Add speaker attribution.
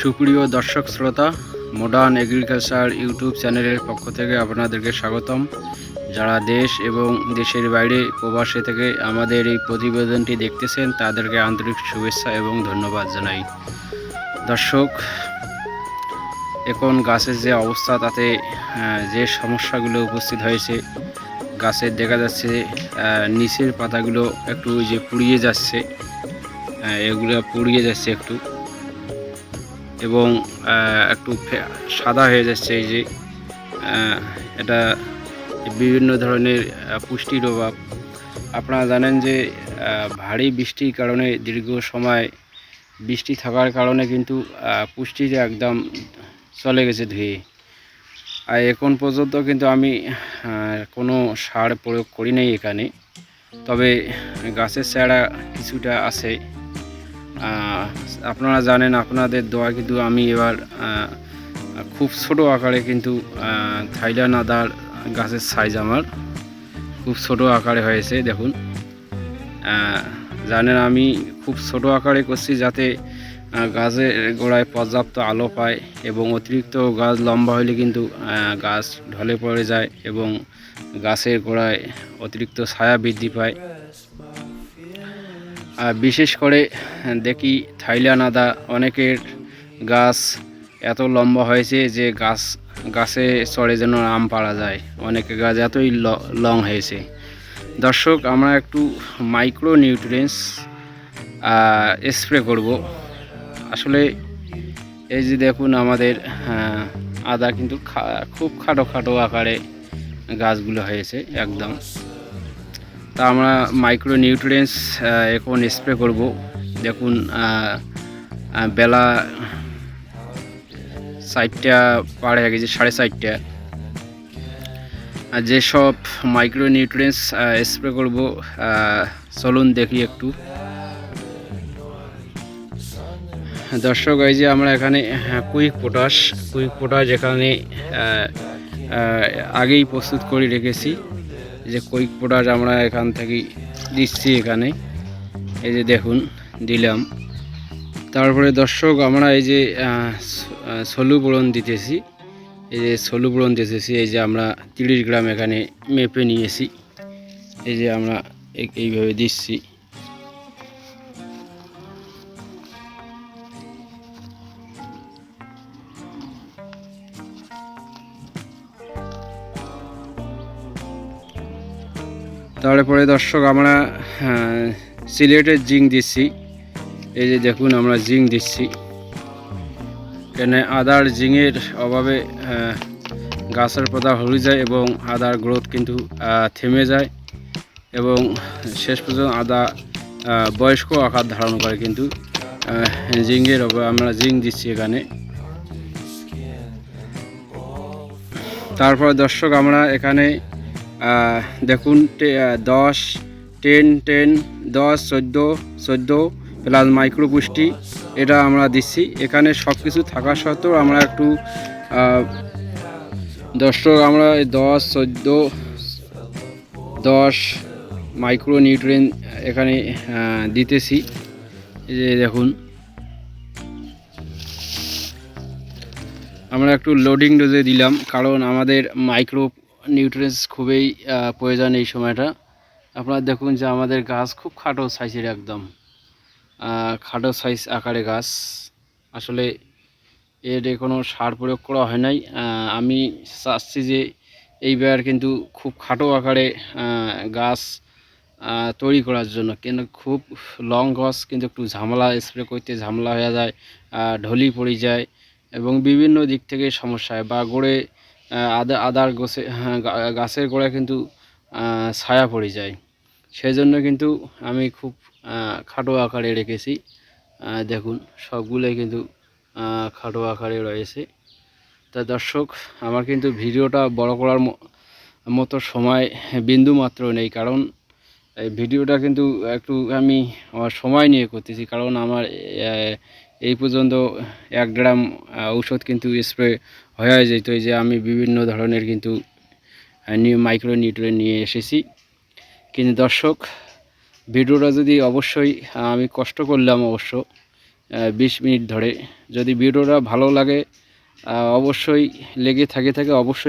Speaker 1: সুপ্রিয় দর্শক শ্রোতা মডার্ন এগ্রিকালচার ইউটিউব চ্যানেলের পক্ষ থেকে আপনাদেরকে স্বাগতম। যারা দেশ এবং দেশের বাইরে প্রবাসে থেকে আমাদের এই প্রতিবেদনটি দেখতেছেন, তাদেরকে আন্তরিক শুভেচ্ছা এবং ধন্যবাদ জানাই। দর্শক, এখন গাছের যে অবস্থা, তাতে যে সমস্যাগুলো উপস্থিত হয়েছে, গাছের দেখা যাচ্ছে নিচের পাতাগুলো একটু যে পুড়িয়ে যাচ্ছে এগুলো পুড়িয়ে যাচ্ছে একটু। এবং একটু সাদা হয়ে যাচ্ছে এই যে এটা বিভিন্ন ধরনের পুষ্টির অভাব। আপনারা জানেন যে ভারী বৃষ্টির কারণে দীর্ঘ সময় বৃষ্টি থাকার কারণে কিন্তু আহ, পুষ্টিটা একদম চলে গেছে ধুয়ে। আর এখন পর্যন্ত কিন্তু আমি কোনো সার প্রয়োগ করি নাই এখানে। তবে গাছের চারা কিছুটা আছে। আপনারা জানেন আপনাদের দোয়া কিন্তু আমি এবার খুব ছোট আকারে কিন্তু আহ, থাইল্যান্ড আদার গাছের সাইজ আমার। খুব ছোট আকারে হয়েছে দেখুন। জানেন আমি খুব ছোট আকারে করছি যাতে গাছের গোড়ায় পর্যাপ্ত আলো পায় এবং অতিরিক্ত গাছ লম্বা হলে কিন্তু গাছ ঢলে পড়ে যায় এবং গাছের গোড়ায় অতিরিক্ত ছায়া বৃদ্ধি পায়। বিশেষ করে দেখি থাইল্যান্ড আদা অনেকের গাছ এত লম্বা হয়েছে যে গাছ, গাছে চড়ে যেন আম পাড়া যায়। অনেকের গাছ এতই ল- হয়েছে। দর্শক, আমরা একটু মাইক্রো নিউট্রিয়েন্টস স্প্রে করব। আসলে এই যে দেখুন আমাদের আদা কিন্তু খুব খাটো খাটো আকারে গাছগুলো হয়েছে, একদম। তা আমরা মাইক্রো নিউট্রিয়েন্টস এখন স্প্রে করব। দেখুন বেলা চারটা পার হয়ে গেছে সাড়ে চারটা। যেসব মাইক্রো নিউট্রিয়েন্টস স্প্রে করব চলুন দেখি একটু। দর্শক, এই যে আমরা এখানে কুইক পটাশ কুইক পটাশ এখানে আগেই প্রস্তুত করে রেখেছি। এই যে কুইক প্রোডাক্ট আমরা এখান থেকে দিচ্ছি এখানে। এই যে দেখুন, দিলাম। তারপরে দর্শক, আমরা এই যে সলু বোরন দিতেছি। এই যে সলু বোরন দিতেছি, এই যে আমরা তিরিশ গ্রাম এখানে মেপে নিয়েছি। এই যে আমরা এই- এইভাবে দিচ্ছি। তারপরে দর্শক আমরা আহ, সিলেটের জিং দিচ্ছি। এই যে দেখুন আমরা জিং দিচ্ছি। কেন আদার জিংয়ের অভাবে গাছের পাতা হয়ে যায় এবং আদার গ্রোথ কিন্তু থেমে যায় এবং শেষ পর্যন্ত আদা বয়স্ক আকার ধারণ করে কিন্তু জিঙ্গের অভাবে আমরা জিং দিচ্ছি এখানে। তারপর দর্শক আমরা এখানে দেখুন দশ টেন টেন দশ, চোদ্দ চোদ্দ প্লাস মাইক্রো পুষ্টি এটা আমরা দিচ্ছি। এখানে সব কিছু থাকা সত্ত্বেও আমরা একটু দর্শক, আমরা দশ, চোদ্দ, দশ মাইক্রো নিউট্রেন এখানে দিতেছি। যে দেখুন। আমরা একটু লোডিং ডোজে দিলাম, কারণ আমাদের মাইক্রো নিউট্রিয়েন্টস খুবই প্রয়োজন এই সময়টা। আপনারা দেখুন যে আমাদের গাছ খুব খাটো সাইজের একদম। খাটো সাইজ আকারে গাছ। আসলে এর কোনো সার প্রয়োগ করা হয় নাই। আমি চাচ্ছি যে এইবার কিন্তু খুব খাটো আকারে গাছ তৈরি করার জন্য। কিন্তু খুব লং গাছ, কিন্তু একটু ঝামেলা স্প্রে করতে ঝামেলা হয়ে যায় ঢলি পড়ে যায় এবং বিভিন্ন দিক থেকে সমস্যা হয় বা গোড়ে আদা আদার গোছে হ্যাঁ, গাছের গোড়ায় কিন্তু ছায়া পড়ে যায়। সেই জন্য কিন্তু আমি খুব খাটো আকারে রেখেছি। দেখুন সবগুলোই কিন্তু খাটো আকারে রয়েছে। তা দর্শক আমার কিন্তু ভিডিওটা বড় করার মতো সময় বিন্দু মাত্র নেই। কারণ ভিডিওটা কিন্তু একটু আমি আমার সময় নিয়ে করতেছি। কারণ আমার এই পর্যন্ত এক গ্রাম ঔষধ কিন্তু স্প্রে হয়ে যেত যে আমি বিভিন্ন ধরনের কিন্তু নিউ মাইক্রো নিউট্রিয়েন নিয়ে এসেছি। কিন্তু দর্শক, ভিডিওটা যদি অবশ্যই আমি কষ্ট করলাম অবশ্য বিশ মিনিট ধরে। যদি ভিডিওটা ভালো লাগে অবশ্যই লেগে থাকে থাকে অবশ্যই